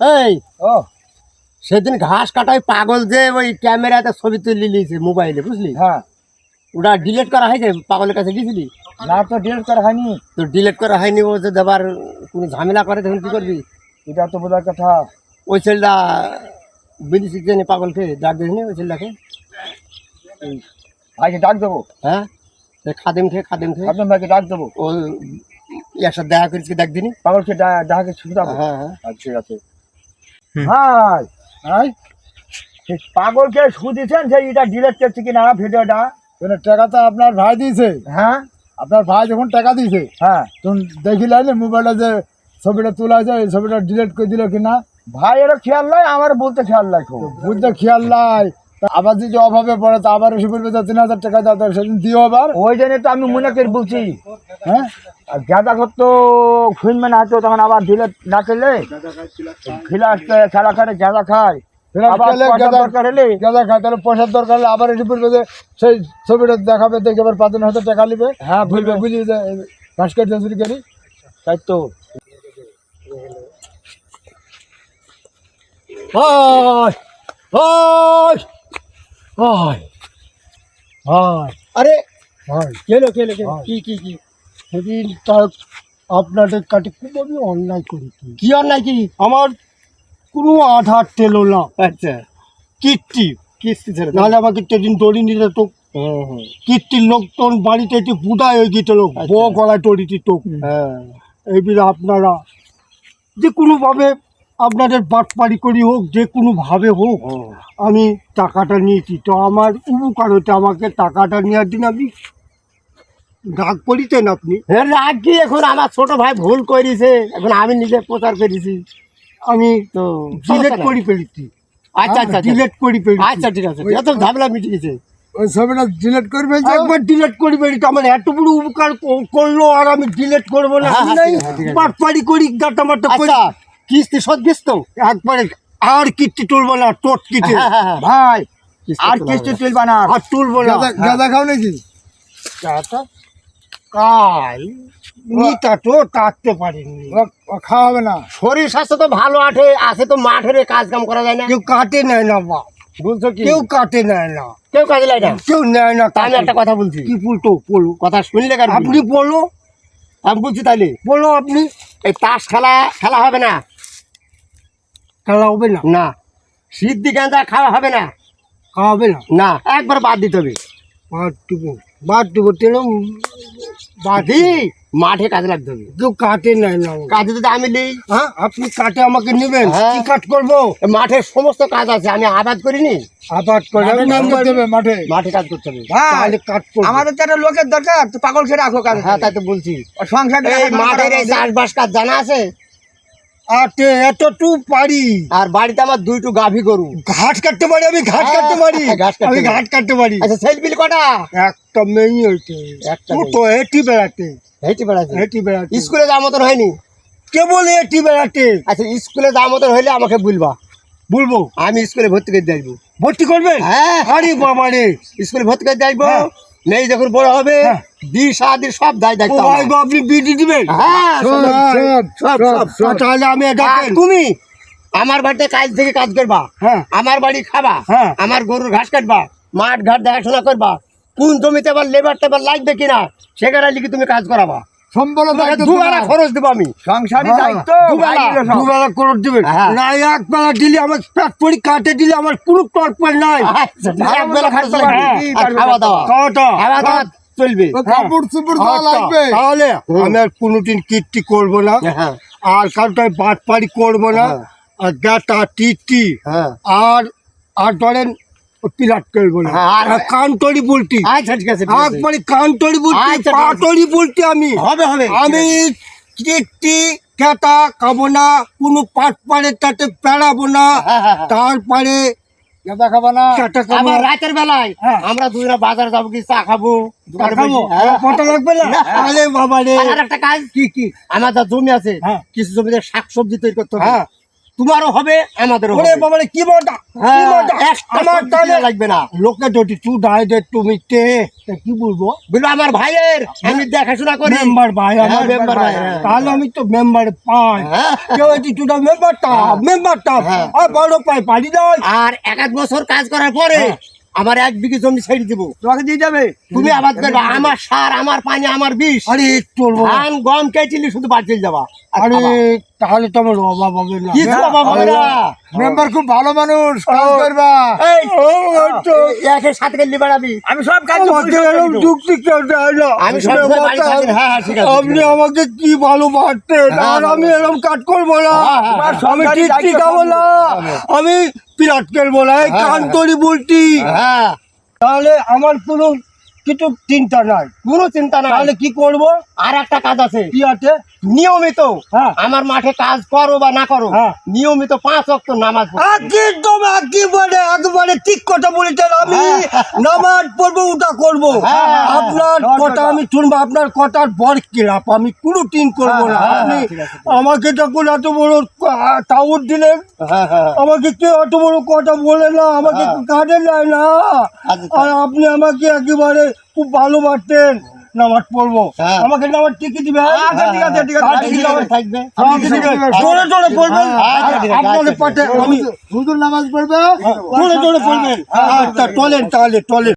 এই ও। সেদিন ঘাস কাটাই পাগল যে ওই ক্যামেরাতে ছবি তুলে নিয়েছে মোবাইলে বুঝলি? হ্যাঁ। ওটা ডিলেট করা হয়েছে? পাগলের কাছে গেছিলি না তো ডিলেট করা হয়নি। তো ডিলেট করা হয়নি ও যে দেবার কোনো ঝামেলা করে তখন কী করবি? এটা তো বোঝার কথা। ওই ছেলেটা বিলি শিখছে পাগলকে ডাক দিসনি ওই ছেলেটাকে। ভাইকে ডাক দেবো? হ্যাঁ? খাদেম খেয়ে খাদেম খেয়ে আপনার ভাইকে ডাক দেবো? ও একসাথে দেখা করেছি দেখ দিনি। পাগলকে ডাকে শুধাবো? হ্যাঁ হ্যাঁ। আচ্ছা ঠিক আছে। ভাই ভাই পাগলকে শুধেছেন যে এটা ডিলিট করছে কিনা ভিডিওটা? টাকা তো আপনার ভাই দিয়েছে? হ্যাঁ। আপনার ভাই যখন টাকা দিয়েছে হ্যাঁ। তখন দেখি লাইলে মোবাইলে যে ছবিটা তোলা আছে এই ছবিটা ডিলিট করে দিল কিনা? ভাই এর খেয়াল নাই আমার বলতে খেয়াল তো বুঝতে খেয়াল নাই। আবার যদি অভাবে পড়ে তা আবার এসে বলবে তিন হাজার টাকা দাও সেদিন দিও আবার। ওই জন্য তো আমি মনে করে বলছি। হ্যাঁ? আর গাঁদা করতো শুনবে না হয়তো তখন আবার ডিলেট না খিলাস খেলা করে গাঁদা খায়। আবার খেলে পয়সা গাঁদা- খায় পয়সার দরকার হলে আবার এসে সেই ছবিটা দেখাবে দেখে টাকা নিবে। হ্যাঁ বলবে বুঝবে। বুঝি যে ঘাস কাটতে চুরি করি। তাই তো। আরে কেলো কেলো কেলো। কি কি কি? সেদিন তার আপনাদের কাছে খুব আমি অন্যায় করেছি কি অন্যায় কি আমার কোনো আধার টেলো না। আচ্ছা। কীর্তি কিস্তি ছেড়ে নাহলে আমাকে সেদিন দড়ি নিতে তো কীর্তির লোক তোর বাড়িতে একটু বুদায় হয়ে গিয়েছিল। আচ্ছা। বউ গলায় তড়িটি তো হ্যাঁ। এইবারে আপনারা যে কোনোভাবে আপনাদের বাটপাড়ি করি হোক যে কোনোভাবে হোক। আমি টাকাটা নিয়েছি। তো আমার উপকার হতে আমাকে টাকাটা নেওয়ার দিন আপনি ডাক করিতেন আপনি? হে রাগ কি এখন? আমার ছোট ভাই ভুল করেছে। এখন আমি নিজে প্রচার করেছি। আমি তো ডিলেট। করে ফেলেছি। আচ্ছা আচ্ছা। ডিলেট করে ফেলেছি। আচ্ছা ঠিক আছে এত ঝামেলা মিটে গেছে। ওই ছবিটা ডিলেট করে ফেলছি? একবার ডিলেট করে ফেলি আমার এত উপকার করল আর আমি ডিলেট করব না। হ্যাঁ, হ্যাঁ। বাটপাড়ি করি গাটা মাটা করি। আচ্ছা কিস্তি শোধ দিস তো? একবারে আর কিস্তি তুলবো না টোট কিস্তি। হ্যাঁ, হ্যাঁ, হ্যাঁ। ভাই আর কিস্তি। তুলবা না। আর তুলবো না। গাঁদা খাও নাকি? কাল নিতা তো তাকতে পারিনি খাওয়া হবে না। শরীর স্বাস্থ্য তো ভালো আঠে আছে তো মাঠের কাজ কাম করা যায় না। কেউ কাটে নেয় না বা বলছো কি? কেউ কাটে নেয় না। কেউ কাজে লাগে না? কেউ নেয় না আমি একটা কথা বলছি। কি বলতো বলো। কথা শুনলে কেন আপনি বলো। আমি বলছি তাহলে বলো আপনি। এই তাস খেলা খেলা হবে না? খেলা হবে না? না। সিদ্ধি গাঁজা খাওয়া হবে না? খাওয়া হবে না? না। একবার বাদ দিতে হবে। বাদ দেবো। বাদ দেবো তেল। মাঠে কাজে লাগতে হবে। কেউ কাটে নাই না। কাজে যদি আমি নেই? হ্যাঁ আপনি কাটে আমাকে নেবেন। হ্যাঁ। কি কাট করব? মাঠের সমস্ত কাজ আছে আমি আবাদ করিনি। আবাদ করে মাঠে মাঠে। কাজ করতে হবে। তাহলে কাট করব। আমাদের তো একটা লোকের দরকার তো পাগল খেয়ে রাখো কাজ হ্যাঁ তাই তো বলছি। সংসার মাঠের এই চাষবাস কাজ জানা আছে? আটে এতটু পারি। আর বাড়িতে আমার দুইটু গাভী গরু। ঘাট কাটতে পারি আমি ঘাট হ্যাঁ, কাটতে পারি। আমি ঘাট কাটতে পারি। আচ্ছা সেলফিল কটা? একটা মেয়ে হইতে। একটা তো এটি বেড়াতে। হেঁটে বেড়াচ্ছে এটি বেড়াতে। স্কুলে যাওয়ার মতন হয়নি? কেবল এটি বেড়াতে। আচ্ছা স্কুলে যাওয়ার মতন হইলে আমাকে বলবা। বলব? আমি স্কুলে ভর্তি করে দিয়ে ভর্তি করবেন হ্যাঁ। আরে বাবা রে স্কুলে ভর্তি করে দিয়ে হ্যাঁ। নেই যখন বড় হবে হ্যাঁ। দি সব দায়। আপনি বিটি দিবেন হ্যাঁ। তাহলে আমি তুমি আমার বাড়িতে কাজ থেকে কাজ করবা হ্যাঁ আমার বাড়ি খাবা। আমার গরুর ঘাস কাটবা মাঠ ঘাট দেখাশোনা করবা কোন জমিতে আবার লেবার টেবার লাগবে কিনা সেখানে লিখে তুমি কাজ করাবা সম্বল দুবেলা খরচ দেবো আমি। হ্যাঁ, দায়িত্ব দুবেলা, করে দিবেন হ্যাঁ। না এক বেলা দিলে আমার পেট পরি কাটে দিলে আমার কোনো নাই। এক বেলা খরচ হ্যাঁ, আর খাওয়া দাওয়া। খাওয়াটা খাওয়া দাওয়া চলবে। কাপড় চুপড় লাগবে। তাহলে আমি আর কোনোদিন কীর্তি করব না। হ্যাঁ আর কারোটাই বাদ পাড়ি করব না। হ্যাঁ। আর গাটা টিটি হ্যাঁ। আর আর ধরেন পিরাট করব না। আর- আর কানতরি বলতি আচ্ছা ঠিক আছে একবারে কানতরি বলতি ঠিক আছে। পাটরি বলতি আমি। হবে হবে আমি চিঠি খেতা খাব না কোনো পাট পাড়ে তাতে পেড়াবো না। তারপরে খেতা খাব না। খেতা খাব। রাতের বেলায় হ্যাঁ। আমরা দুজনে বাজার যাব কি চা খাব? হ্যাঁ। কত লাগবে না? আরে বাবা রে একটা কাজ কি কি? আমার যা জমি আছে হ্যাঁ। কিছু জমিতে শাক সবজি তৈরি করতে হবে। হ্যাঁ। তোমারও হবে আমাদেরও ওরে হবে। বাবা কি হ্যাঁ, আমার লাগবে না। লোকে যদি তু ডাইদের তুমি তে কি বলব? বলব আমার ভাইয়ের আমি দেখাশোনা করি। মেম্বার ভাই হ্যাঁ, আমার member ভাই, হ্যাঁ। তাহলে আমি তো মেম্বার পাই। হ্যাঁ। কেউ মেম্বারটা মেম্বারটা হ্যাঁ। আর বড় পাই দেয়। আর এক এক বছর কাজ করার পরে হ্যাঁ। আমার এক বিঘে জমি ছেড়ে দিব। তোমাকে দিয়ে যাবে? তুমি আবাদ করবা। আমার সার আমার পানি আমার বিষ। আরে চলবো ধান গম কেচিলি শুধু বাড়তে যাবা। আর তাহলে তো আমার অভাব হবে না। কি খাবা বাবা না? মেম্বার খুব ভালো মানুষ কাজ করবা। একের সাথে গেলে বাড়াবি আমি। সব কাজ আমি। হ্যাঁ, হ্যাঁ, আপনি আমাকে কি ভালো বাড়তেন হ্যাঁ, আর আমি এরকম কাট করব না। আমি দায়িত্ব ঠিকাবো না। আমি পিরাট খেলব না। এই কান্তরি বলছি হ্যাঁ। তাহলে আমার কোনো কিছু চিন্তা নাই। কোনো চিন্তা নাই। তাহলে কি করব? আর একটা কাজ আছে। কি আছে? নিয়মিত হ্যাঁ। আমার মাঠে কাজ করো বা না করো হ্যাঁ। নিয়মিত পাঁচ অক্ট নামাজ। একদম একেবারে একবারে ঠিক কথা বলেছেন আমি নামাজ পড়ব ওটা করব। হ্যাঁ, হ্যাঁ, আপনার হ্যাঁ, কথা আমি শুনব আপনার কথার বর কিলাপ আমি কোনো টিন করব না। হ্যাঁ, হ্যাঁ, আপনি আমাকে যখন এত বড় টাউট দিলেন হ্যাঁ, হ্যাঁ, আমাকে কে অত বড় কথা বলে না আমাকে হ্যাঁ। কাজে নেয় না। আচ্ছা, আর আপনি আমাকে একেবারে খুব ভালোবাসতেন। নামাজ পড়ব। হ্যাঁ। আমাকে নামাজ টিকি দিবে আচ্ছা, ঠিক আছে, ঠিক আছে, হ্যাঁ, আছে। আছে। থাকবে। দিবে। জোরে জোরে পড়বেন হ্যাঁ, আচ্ছা, আপনাদের আচ্ছা, পাঠে আমি হুজুর নামাজ পড়বে? জোরে জোরে পড়বেন আচ্ছা টয়লেট তাহলে টলেন।